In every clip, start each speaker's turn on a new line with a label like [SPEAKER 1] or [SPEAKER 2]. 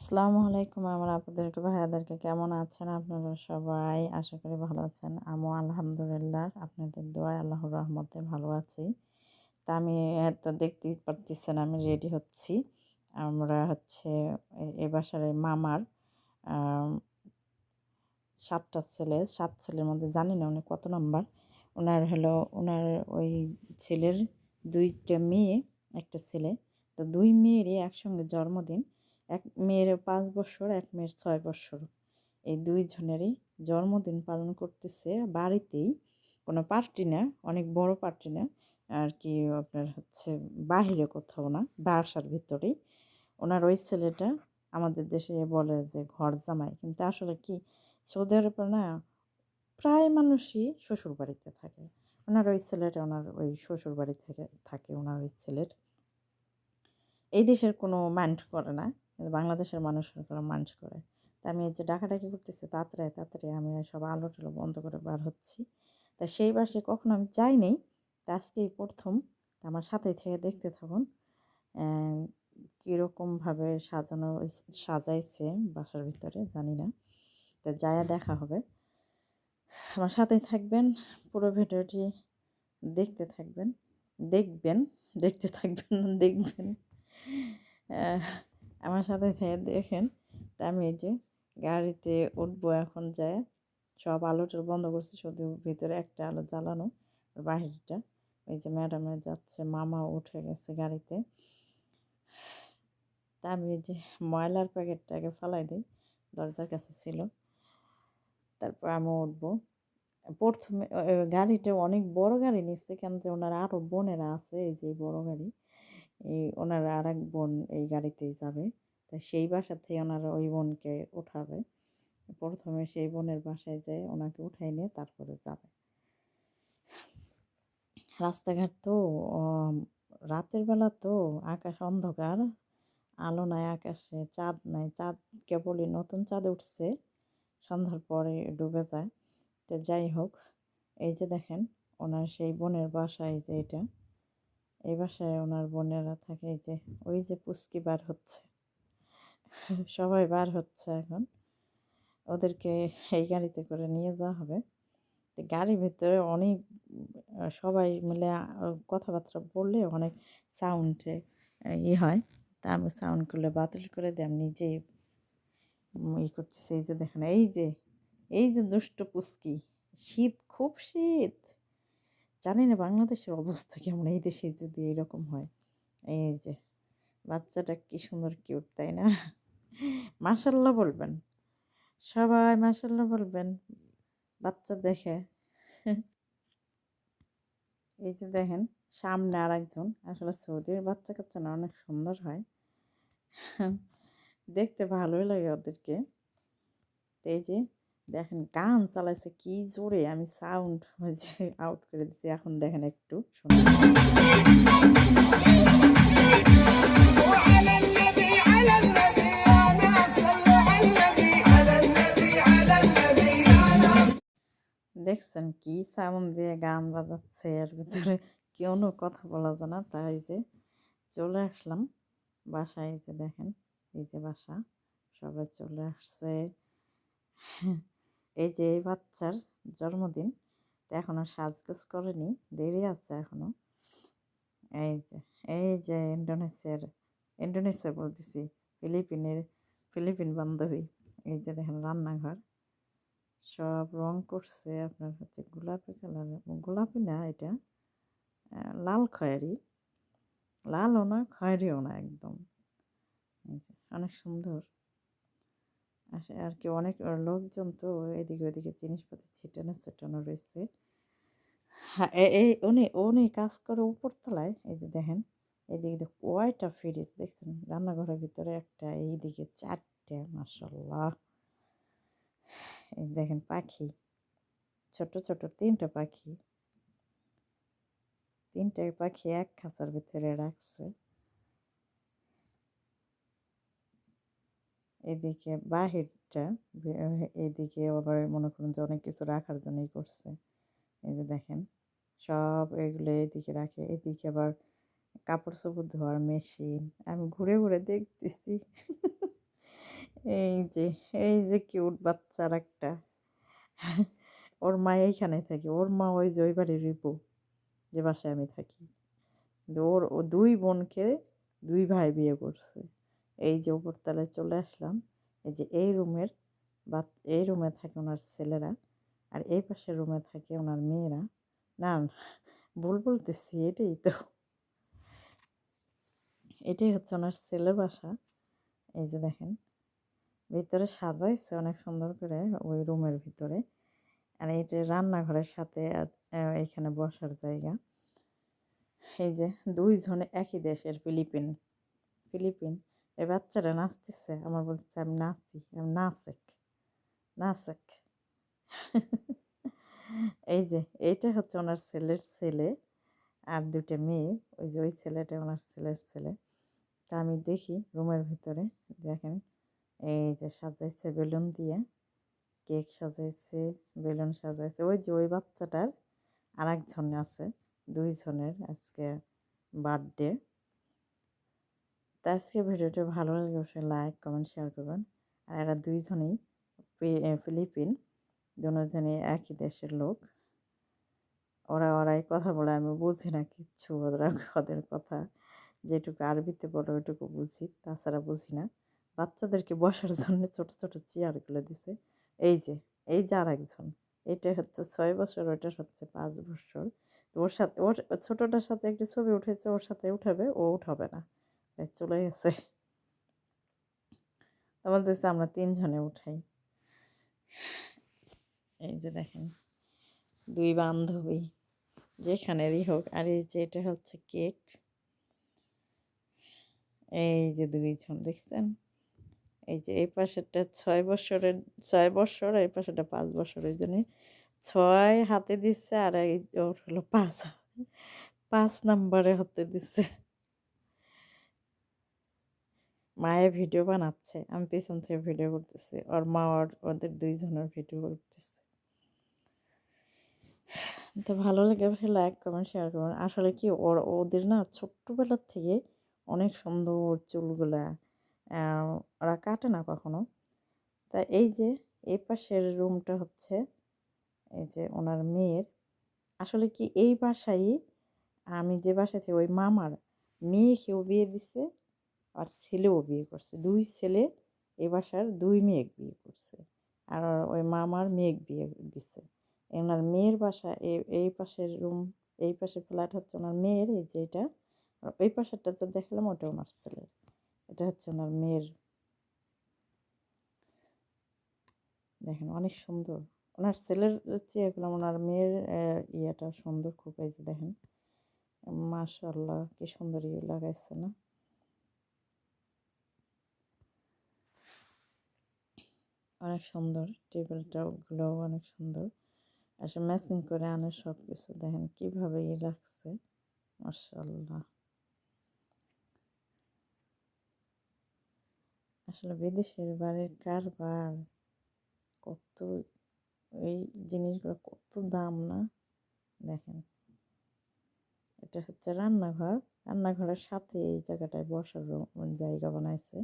[SPEAKER 1] আসসালামু আলাইকুম আমার আপনাদেরকে ভাইয়াদেরকে কেমন আছেন? আপনারা সবাই আশা করি ভালো আছেন। আমিও আলহামদুলিল্লাহ, আপনাদের দোয়ায় আল্লাহর রহমতে ভালো আছি। তা আমি তো দেখতেই পারতেছেন, আমি রেডি হচ্ছি। আমরা হচ্ছে এ বাসার মামার সাতটা ছেলে, সাত ছেলের মধ্যে জানি না উনি কত নম্বর। ওনার হলো ওনার ওই ছেলের দুইটা মেয়ে, একটা ছেলে। তো দুই মেয়েরই একসঙ্গে জন্মদিন। এক মেয়ের পাঁচ বছর, এক মেয়ের ছয় বছর। এই দুইজনেরই জন্মদিন পালন করতেছে বাড়িতেই। কোনো পার্টি না, অনেক বড় পার্টি না। আর কি আপনার হচ্ছে বাহিরে কোথাও না, বাসার ভিতরেই। ওনার ওই ছেলেটা আমাদের দেশে বলে যে ঘর জামাই। কিন্তু আসলে কি, সৌদি আরবে না, প্রায় মানুষই শ্বশুর বাড়িতে থাকে। ওনার ওই ছেলেটা ওনার ওই শ্বশুর বাড়ি থেকে থাকে, ওনার ওই ছেলের। এই দেশের কোনো মাইন্ড করে না। কিন্তু বাংলাদেশের মানুষের কোনো মানুষ করে। তা আমি যে ডাকাডাকি করতেছি, তাড়াতাড়ি তাড়াতাড়ি আমি সব আলো টালো বন্ধ করে বার হচ্ছি। তা সেই বাসে কখনো আমি যাইনি। তা আজকেই প্রথম। আমার সাথেই থেকে দেখতে থাকুন কীরকমভাবে সাজানো সাজাইছে বাসার ভিতরে, জানি না। তা যায়া দেখা হবে। আমার সাথেই থাকবেন, পুরো ভিডিওটি দেখতে থাকবেন, দেখবেন, দেখতে থাকবেন দেখবেন। আমার সাথে দেখেন, তা আমি এই যে গাড়িতে উঠবো এখন যায়, সব আলোটা বন্ধ করছি, শুধু ভিতরে একটা আলো জ্বালানো বাহিরটা। এই যে ম্যাডামে যাচ্ছে, মামা উঠে গেছে গাড়িতে। তা আমি এই যে ময়লার প্যাকেটটাকে ফালাই দিই, দরজার কাছে ছিল। তারপর আমি উঠবো। প্রথমে গাড়িটা অনেক বড় গাড়ি নিচ্ছে, কেন যে ওনার আরও বোনেরা আছে, এই যে বড় গাড়ি। এই ওনার আর এক বোন এই গাড়িতেই যাবে। তা সেই বাসা থেকে ওনারা ওই বোনকে উঠাবে। প্রথমে সেই বোনের বাসায় যায় ওনাকে উঠাই নিয়ে তারপরে যাবে। রাস্তাঘাট তো রাতের বেলা তো আকাশ অন্ধকার। আলো নাই আকাশে, চাঁদ নাই। চাঁদ কেবলই নতুন চাঁদ উঠছে, সন্ধ্যার পরে ডুবে যায়। তো যাই হোক, এই যে দেখেন, ওনার সেই বোনের বাসায় যে এটা এই বাসায় ওনার বোনেরা থাকে, এই যে, ওই যে পুস্কি বার হচ্ছে। সবাই বার হচ্ছে এখন। ওদেরকে এই গাড়িতে করে নিয়ে যাওয়া হবে। তো গাড়ির ভিতরে অনেক, সবাই মিলে কথাবার্তা বললে অনেক সাউন্ডে ই হয়। তা আমি সাউন্ড করলে বাতিল করে দিই আমি নিজেই ই করতেছি। এই যে দেখেন, এই যে এই যে দুষ্ট পুস্কি শীত, খুব শীত। জানি না বাংলাদেশের অবস্থা কেমন? এই দেশে যদি এরকম হয়। এই যে, বাচ্চাটা কি সুন্দর কিউট, তাই না? মাসাল্লাহ বলবেন। সবাই মাসাল্লাহ বলবেন। বাচ্চা দেখে। এই যে দেখেন, সামনে আর একজন আসলে সৌদির বাচ্চা কাচ্চা না, অনেক সুন্দর হয়। দেখতে ভালোই লাগে ওদেরকে। এই যে দেখেন গান চালাইছে কি জোরে, আমি সাউন্ড হয়েছে আউট করে দিচ্ছি এখন দেখেন একটু দেখছেন কি সাউন্ড দিয়ে গান বাজাচ্ছে, এর ভিতরে কেউ কথা বলা যায় না, তাই যে চলে আসলাম বাসায় যে দেখেন, এই যে বাসা, সবাই চলে আসছে। এই যে এই বাচ্চার জন্মদিন, তো এখনও সাজগোজ করেনি, দেরি আছে এখনও এই যে এই যে ইন্ডোনেশিয়ার ইন্ডোনেশিয়া বলতেছি, ফিলিপিনের, ফিলিপিন বান্ধবী। এই যে দেখেন রান্নাঘর, সব রং করছে আপনার হচ্ছে গোলাপি কালার গোলাপি না এটা লাল খয়েরি। লালও না, খয়েরিও না একদম। অনেক সুন্দর। আর কি অনেক লোকজন তো এদিকে ওদিকে জিনিসপত্র ছিটানো ছিটানো রয়েছে। হ্যাঁ এই উনি উনি কাজ করে উপরতলায়, এই যে দেখেন এইদিকে কয়টা ফ্রিজ দেখছেন? রান্নাঘরের ভিতরে একটা, এইদিকে চারটে মাসাল্লাহ এই দেখেন পাখি, ছোট ছোট তিনটা পাখি। তিনটে পাখি এক খাঁচার ভিতরে রাখছে। এদিকে বাহিরটা এদিকে আবার মনে করুন যে অনেক কিছু রাখার জন্যই করছে। এই যে দেখেন, সব এগুলো এদিকে রাখে, এদিকে আবার কাপড় চোপড় ধোয়ার মেশিন, আমি ঘুরে ঘুরে দেখতেছি। এই যে এই যে কিউট বাচ্চার একটা। ওর মা এইখানে থাকে, ওর মা ওই যে ওই বাড়ির রিপু, যে বাসায় আমি থাকি। ওর, ও দুই বোনকে দুই ভাই বিয়ে করছে। এই যে উপরতলায় চলে আসলাম, এই যে এই রুমের বা এই রুমে থাকে ওনার ছেলেরা আর এই পাশের রুমে থাকে ওনার মেয়েরা। না, ভুল বলতেছি, এটাই তো। এটাই হচ্ছে ওনার ছেলের বাসা। এই যে দেখেন, ভিতরে সাজাইছে অনেক সুন্দর করে ওই রুমের ভিতরে। আর এটা রান্নাঘরের সাথে এখানে বসার জায়গা। এই যে দুইজনে একই দেশের ফিলিপিন ফিলিপিন। এই বাচ্চারা নাচতেছে, আমার বলতেছে, আমি নাচি, আমি নাচেক নাচেক। এই যে, এইটা হচ্ছে ওনার ছেলের ছেলে আর দুটো মেয়ে। ওই যে, ওই ছেলেটা ওনার ছেলের ছেলে। তা আমি দেখি রুমের ভিতরে, দেখেন। এই যে, সাজাইছে বেলুন দিয়ে, কেক সাজাইছে, বেলুন সাজাইছে। ওই যে, ওই বাচ্চাটার আর একজন আছে, দুইজনের আজকে বার্থডে। তা আজকে ভিডিওটা ভালো লাগে অবশ্যই লাইক, কমেন্ট, শেয়ার করবেন। আর এরা দুইজনেই ফিলিপিন, দুজনই একই দেশের লোক। ওরা ওরাই কথা বলে আমি বুঝি না কিচ্ছু ওরা ওদের কথা যেটুকু আরবিতে বলে ওইটুকু বুঝি, তাছাড়া বুঝি না। বাচ্চাদেরকে বসার জন্য ছোট ছোট চেয়ারগুলো দিছে। এই যে এই যে আর একজন এটা হচ্ছে ছয় বছর, ওইটা হচ্ছে পাঁচ বছর। তো ওর সাথে, ওর ছোটোটার সাথে একটি ছবি উঠেছে, ওর সাথে উঠাবে, ও উঠাবে না। তাই চলে গেছে। বলতেছে আমরা তিনজনে উঠাই। এই যে দেখেন, দুই বান্ধবী, যেখানেরই হোক। আর এই যে এটা হচ্ছে কেক। এই যে দুইজন, দেখছেন? এই যে এই পাশেরটা ছয় বছরের, ছয় বছর, এই পাশেরটা পাঁচ বছর, এই জন্য ছয় হাতে দিচ্ছে, আর এই ওর হলো পাঁচ পাঁচ নাম্বারে হাতে দিচ্ছে। মায়ের ভিডিও বানাচ্ছে, আমি পেছন থেকে ভিডিও করতেছি, ওর মা ওর, ওদের দুইজনের ভিডিও করতেছে। তো ভালো লাগে লাইক কমেন্ট শেয়ার করবেন আসলে কি ওর, ওদের না ছোট্টবেলার থেকে অনেক সুন্দর চুলগুলা ওরা কাটে না কখনো। তা এই যে, এই পাশের রুমটা হচ্ছে, এই যে ওনার মেয়ের, আসলে কি এই বাসায় আমি যে বাসায় থেকে, ওই মামার মেয়েকেও বিয়ে দিছে আর ছেলেও বিয়ে করছে। দুই ছেলে, এ বাসার দুই মেয়ে বিয়ে করছে। আর ওই মামার মেয়ে বিয়ে দিছে। ওনার মেয়ের বাসা এই পাশের রুম, এই পাশের ফ্ল্যাট হচ্ছে ওনার মেয়ের, এই যে এটা। আর ওই পাশেরটা যে দেখলাম, ওটা ওনার ছেলের। এটা হচ্ছে ওনার মেয়ের। দেখেন, অনেক সুন্দর। ওনার ছেলের চেয়ে গেলাম ওনার মেয়ের ইয়েটা সুন্দর খুব, এই যে দেখেন। মাশাল্লাহ কি সুন্দর ইয়ে লাগাইছে না? অনেক সুন্দর টেবিলটাও গুলো অনেক সুন্দর। আসলে ম্যাচিং করে আনে সব কিছু দেখেন কীভাবে ইয়ে লাগছে। মাশাল্লাহ আসলে বিদেশের বাড়ির কারবার কত, এই জিনিসগুলো কত দাম না? দেখেন। এটা হচ্ছে রান্নাঘর। রান্নাঘরের সাথে এই জায়গাটায় বসার রুম, জায়গা বানাইছে,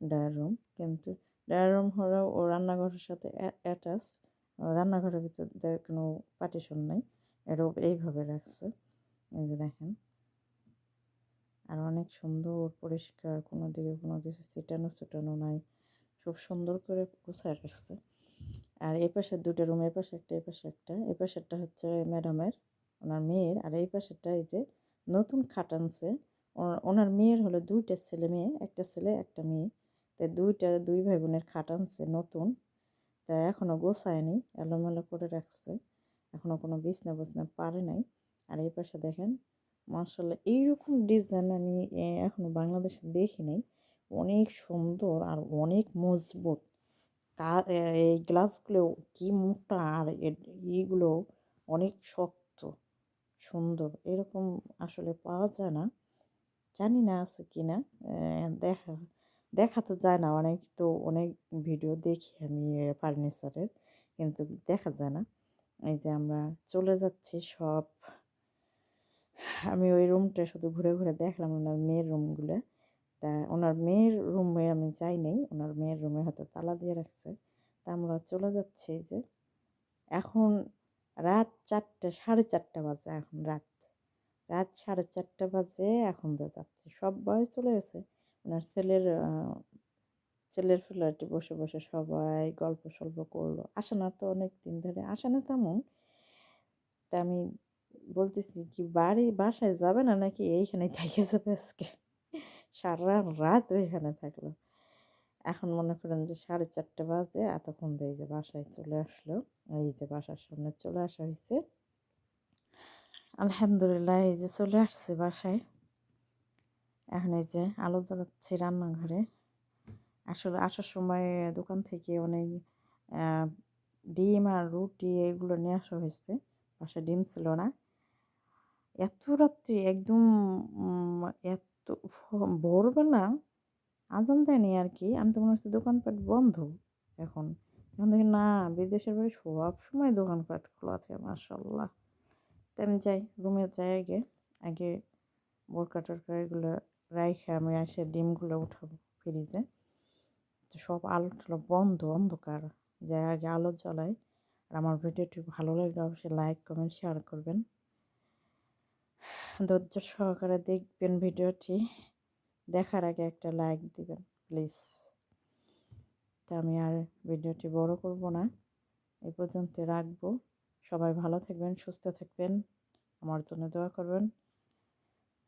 [SPEAKER 1] ডায়ার রুম। কিন্তু ডায়ার রুম ও রান্নাঘরের সাথে অ্যাটাচ রান্নাঘরের ভিতর কোনো পার্টিশন নাই। এটাও এইভাবে রাখছে। এই যে দেখেন। আর অনেক সুন্দর পরিষ্কার, কোনো দিকে কোনো কিছু ছিটানো ছিটানো নাই। খুব সুন্দর করে গুছায় রাখছে। আর এই পাশের দুটো রুম, এই পাশে একটা, এই পাশে একটা। এই পাশেরটা হচ্ছে ম্যাডামের, ওনার মেয়ের। আর এই পাশেরটা এই যে নতুন খাট আনছে। ওনার- ওনার মেয়ের হলো দুইটা ছেলে মেয়ে, একটা ছেলে, একটা মেয়ে। তো দুইটা দুই ভাই বোনের খাট আনছে নতুন তা এখনও গোছায়নি, এলোমেলো করে রাখছে এখনও কোনো বিছনা বিছনা পারে নাই। আর এই পাশে দেখেন মার্শাল্লাহ এইরকম ডিজাইন আমি এখনও বাংলাদেশে দেখি নাই। অনেক সুন্দর আর অনেক মজবুত। কা- এই গ্লাসগুলো কি মোটা আর এইগুলো অনেক শক্ত, সুন্দর, এরকম আসলে পাওয়া যায় না। জানি না আছে কি না দেখা দেখা তো যায় না। অনেক তো অনেক ভিডিও দেখি আমি ফার্নিচারের, কিন্তু দেখা যায় না। এই যে আমরা চলে যাচ্ছি সব। আমি ওই রুমটা শুধু ঘুরে ঘুরে দেখলাম ওনার মেয়ের রুমগুলো। তা ওনার মেয়ের রুমে আমি যাই নাই। ওনার মেয়ের রুমে হয়তো তালা দিয়ে রাখছে। তা আমরা চলে যাচ্ছি যে। এখন রাত চারটে, সাড়ে চারটা বাজে এখন রাত। রাত সাড়ে চারটা বাজে এখন তো যাচ্ছে। সবাই চলে গেছে। ওনার ছেলের ছেলের ফ্ল্যাটে বসে বসে সবাই গল্প সল্প করল। আসে না তো অনেক দিন ধরে আসে না তেমন। তা আমি বলতেছি কি, বাড়ি, বাসায় যাবে না নাকি এইখানেই থেকে যাবে আজকে? সারা রাত ওইখানে থাকল। এখন মনে করেন যে সাড়ে চারটে বাজে, এতক্ষণ দিয়ে যে বাসায় চলে আসলো, এই যে বাসার সামনে চলে আসা হয়েছে আলহামদুলিল্লাহ, এই যে চলে আসছে বাসায়। এখন এই যে আলো জ্বালাচ্ছি রান্নাঘরে। আসলে আসার সময় দোকান থেকে অনেক ডিম আর রুটি এগুলো নিয়ে আসা হয়েছে। বাসায় ডিম ছিল না। এত রাত্রি একদম এত ভোরবেলা আজান দেয়নি আর কি। আমি তো মনে হচ্ছে দোকানপাট বন্ধ এখন। এখন দেখি না, বিদেশের বাড়ি সব সময় দোকানপাট খোলা থাকে মাসাল্লাহ তো আমি যাই, রুমে যাই আগে। আগে বোরকা টোরকা এগুলো রাইখে আমি এসে ডিমগুলো উঠাবো ফ্রিজে। তো সব আলো বন্ধ, অন্ধকার। যাই আগে আলো জ্বলাই। আর আমার ভিডিওটি ভালো লাগলে অবশ্যই লাইক, কমেন্ট, শেয়ার করবেন। ধৈর্য সহকারে দেখবেন ভিডিওটি। দেখার আগে একটা লাইক দিবেন, প্লিজ। তা আমি আর ভিডিওটি বড় করব না। এই পর্যন্ত রাখব। সবাই ভালো থাকবেন, সুস্থ থাকবেন। আমার জন্য দোয়া করবেন।